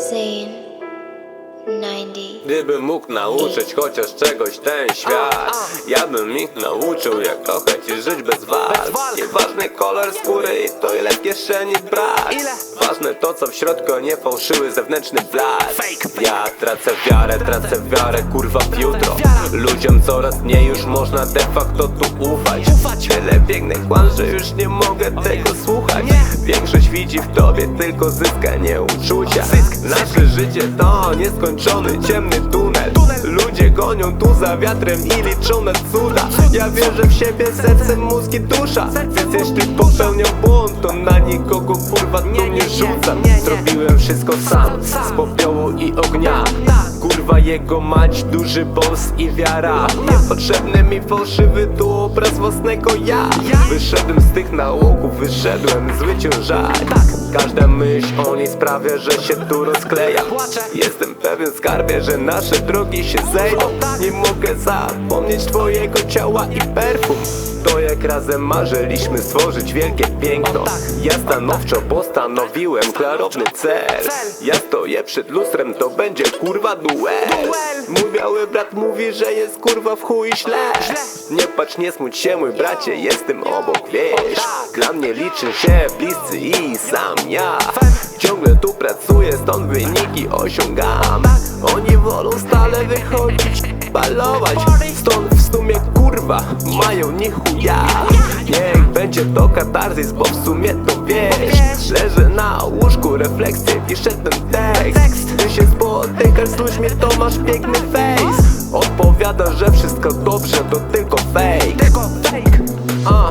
Zane. Gdybym mógł nauczyć chociaż czegoś ten świat Ja bym ich nauczył jak kochać i żyć bez walk Nieważny kolor skóry i to ile w kieszeni brak Ważne to co w środku, nie fałszywy zewnętrzny blask Ja tracę wiarę, tracę wiarę kurwa w jutro. Ludziom coraz mniej już można de facto tu ufać. Tyle pięknych kłam, że już nie mogę tego słuchać. Większość widzi w tobie tylko zysk, a nie uczucia. Nasze życie to nieskończony ciemny tunel. Ludzie gonią tu za wiatrem i liczą na cuda. Ja wierzę w siebie sercem, mózg i dusza. Więc jeśli popełniam błąd, to na nikogo kurwa tu nie rzucam. Zrobiłem wszystko sam, z popiołu i ognia Kurwa jego mać, duży boss i wiara. Niepotrzebny mi fałszywy tu obraz własnego ja. Wyszedłem z tych nałogów, wyszedłem z wyciążać Każda myśl o niej sprawia, że się tu rozkleja. Jestem pewien skarbie, że nasze drogi się zejdą. Nie mogę zapomnieć twojego ciała i perfum. To jak razem marzyliśmy stworzyć wielkie piękno. Ja stanowczo postanowiłem klarowny cel. Ja stoję przed lustrem, to będzie kurwa duel Mój biały brat mówi, że jest kurwa w chuj źle. Nie patrz, nie smuć się mój bracie, jestem obok, wiesz. Dla mnie liczy się bliscy i sam ja. Ciągle tu pracuję, stąd wyniki osiągam. Oni wolą stale wychodzić, balować. Stąd w sumie kurwa, mają nie chuja to katarzys, bo w sumie to wiesz Leżę na łóżku, refleksję, piszę ten tekst. Ty się spotykasz z ludźmi, to masz piękny face. Odpowiada, że wszystko dobrze, to tylko fake. A.